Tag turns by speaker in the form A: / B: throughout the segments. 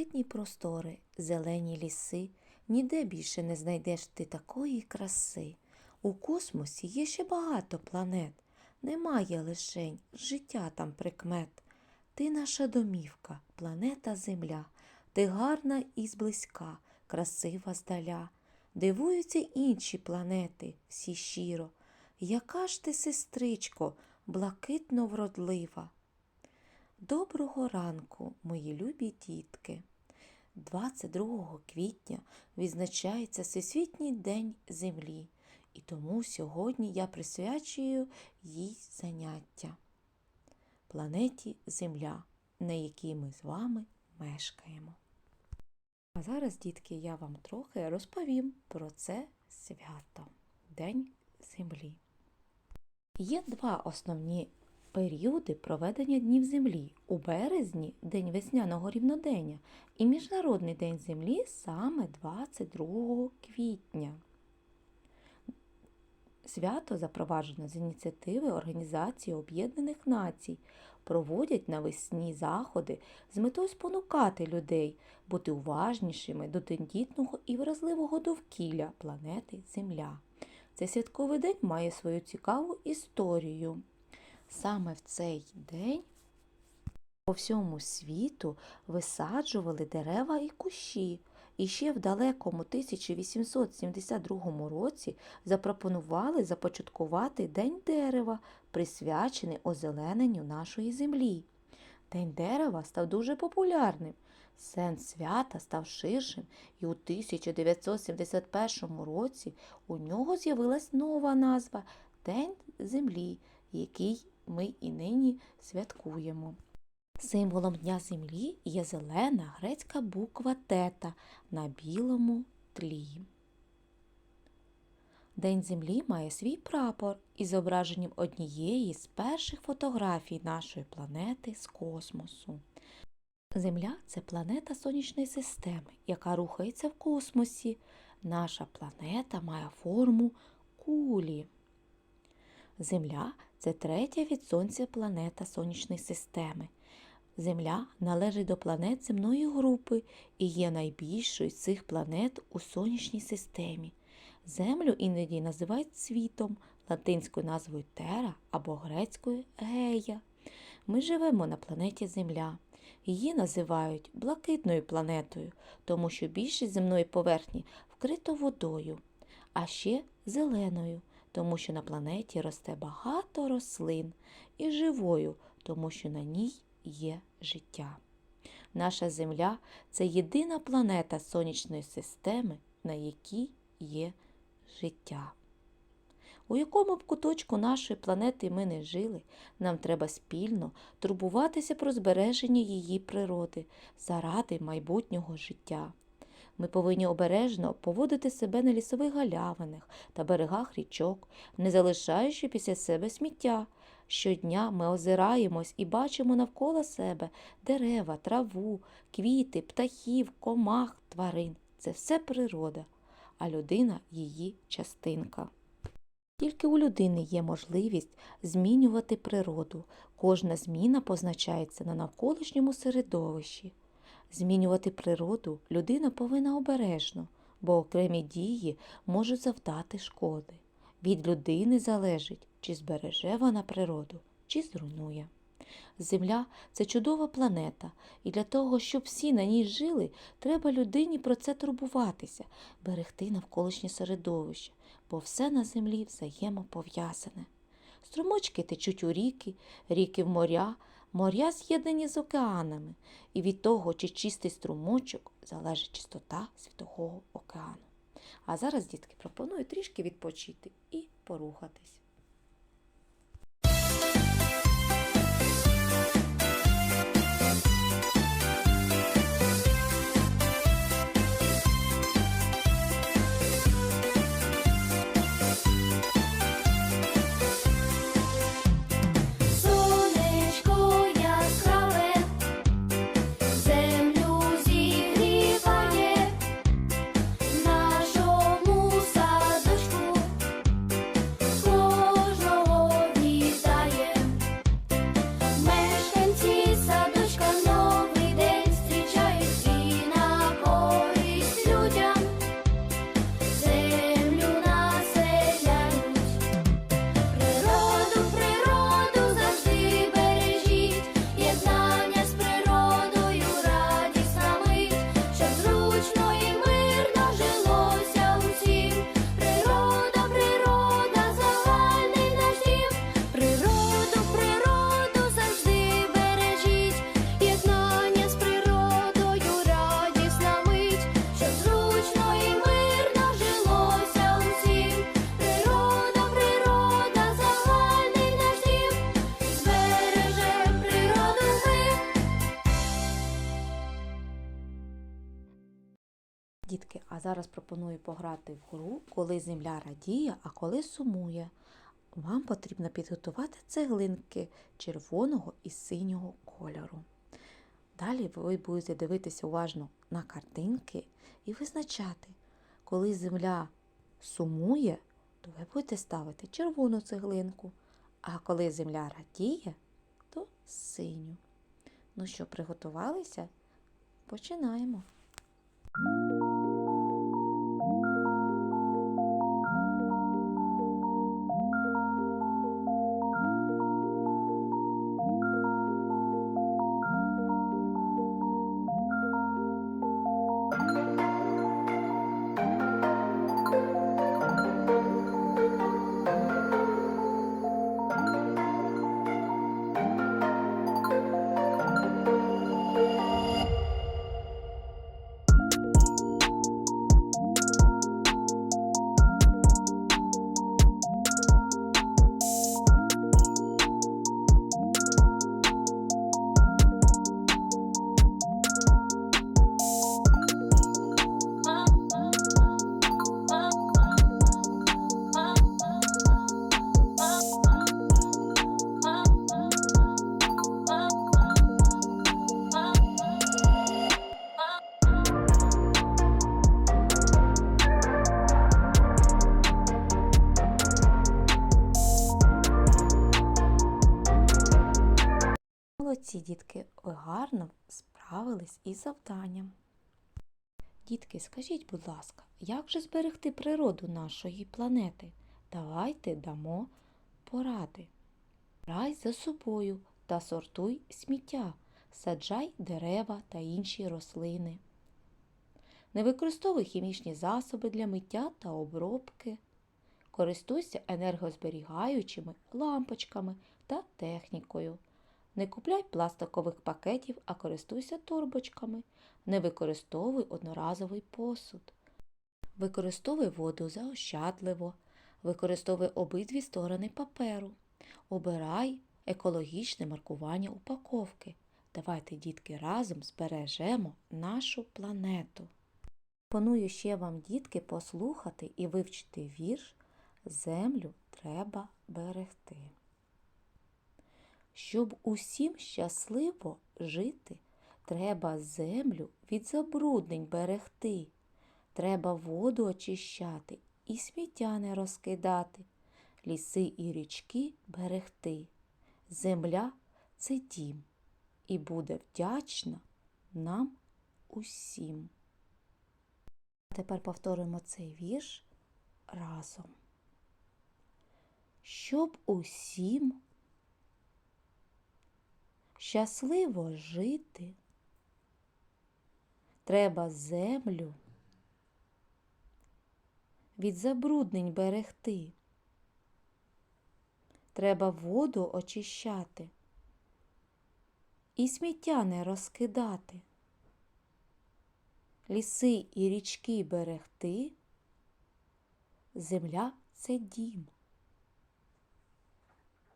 A: блакитні простори, зелені ліси, ніде більше не знайдеш ти такої краси. У космосі є ще багато планет, немає лишень життя там прикмет. Ти наша домівка, планета Земля, ти гарна і зблизька, красива здаля. Дивуються інші планети, всі щиро. Яка ж ти, сестричко, блакитно вродлива. Доброго ранку, мої любі дітки. 22 квітня відзначається Всесвітній день Землі, і тому сьогодні я присвячую їй заняття планеті Земля, на якій ми з вами мешкаємо. А зараз, дітки, я вам трохи розповім про це свято День Землі. Є два основні періоди проведення Днів Землі. У березні День весняного рівнодення і Міжнародний день Землі саме 22 квітня. Свято запроваджено з ініціативи Організації Об'єднаних Націй. Проводять навесні заходи з метою спонукати людей бути уважнішими до тендітного і вразливого довкілля планети Земля. Цей святковий день має свою цікаву історію. Саме в цей день по всьому світу висаджували дерева і кущі, і ще в далекому 1872 році запропонували започаткувати День дерева, присвячений озелененню нашої землі. День дерева став дуже популярним. Сенс свята став ширшим, і у 1971 році у нього з'явилась нова назва День землі, який ми і нині святкуємо. Символом Дня Землі є зелена грецька буква тета на білому тлі. День Землі має свій прапор із зображенням однієї з перших фотографій нашої планети з космосу. Земля це планета сонячної системи, яка рухається в космосі. Наша планета має форму кулі. Земля це третя від Сонця планета сонячної системи. Земля належить до планет земної групи і є найбільшою з цих планет у сонячній системі. Землю іноді називають світом, латинською назвою Тера або грецькою Гея. Ми живемо на планеті Земля. Її називають блакитною планетою, тому що більшість земної поверхні вкрито водою, а ще зеленою, тому що на планеті росте багато рослин, і живою, тому що на ній є життя. Наша Земля це єдина планета сонячної системи, на якій є життя. У якому б куточку нашої планети ми не жили, нам треба спільно турбуватися про збереження її природи заради майбутнього життя. Ми повинні обережно поводити себе на лісових галявинах та берегах річок, не залишаючи після себе сміття. Щодня ми озираємось і бачимо навколо себе дерева, траву, квіти, птахів, комах, тварин. Це все природа, а людина її частинка. Тільки у людини є можливість змінювати природу. Кожна зміна позначається на навколишньому середовищі. Змінювати природу людина повинна обережно, бо окремі дії можуть завдати шкоди. Від людини залежить, чи збереже вона природу, чи зруйнує. Земля це чудова планета, і для того, щоб всі на ній жили, треба людині про це турбуватися, берегти навколишнє середовище, бо все на землі взаємопов'язане. Струмочки течуть у ріки, ріки в моря, моря з'єднані з океанами, і від того, чи чистий струмочок, залежить чистота Світового океану. А зараз, дітки, пропоную трішки відпочити і порухатись. Дітки, а зараз пропоную пограти в гру, коли земля радіє, а коли сумує. Вам потрібно підготувати цеглинки червоного і синього кольору. Далі ви будете дивитися уважно на картинки і визначати, коли земля сумує, то ви будете ставити червону цеглинку, а коли земля радіє, то синю. Ну що, приготувалися? Починаємо. Молодці, дітки, ви гарно справились із завданням. Дітки, скажіть, будь ласка, як же зберегти природу нашої планети? Давайте дамо поради. Рай за собою та сортуй сміття, саджай дерева та інші рослини. Не використовуй хімічні засоби для миття та обробки. Користуйся енергозберігаючими лампочками та технікою. Не купляй пластикових пакетів, а користуйся торбочками. Не використовуй одноразовий посуд. Використовуй воду заощадливо. Використовуй обидві сторони паперу. Обирай екологічне маркування упаковки. Давайте, дітки, разом збережемо нашу планету. Пропоную ще вам, дітки, послухати і вивчити вірш Землю треба берегти. Щоб усім щасливо жити, треба землю від забруднень берегти, треба воду очищати і сміття не розкидати, ліси і річки берегти. Земля це дім і буде вдячна нам усім. Тепер повторимо цей вірш разом. Щоб усім щасливо жити. Треба землю від забруднень берегти. Треба воду очищати і сміття не розкидати. Ліси і річки берегти. Земля це дім.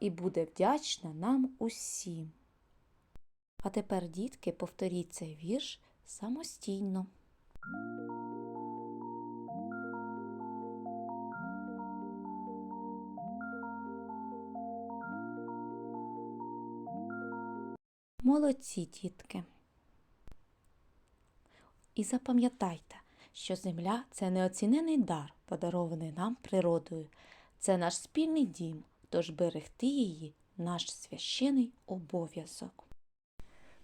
A: І буде вдячна нам усім. А тепер, дітки, повторіть цей вірш самостійно. Молодці, дітки. І запам'ятайте, що земля це неоцінений дар, подарований нам природою. Це наш спільний дім, тож берегти її наш священий обов'язок.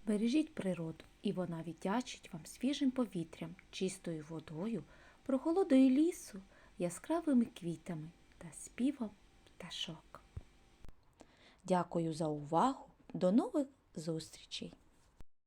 A: Бережіть природу, і вона віддячить вам свіжим повітрям, чистою водою, прохолодою лісу, яскравими квітами та співом пташок. Дякую за увагу. До нових зустрічей!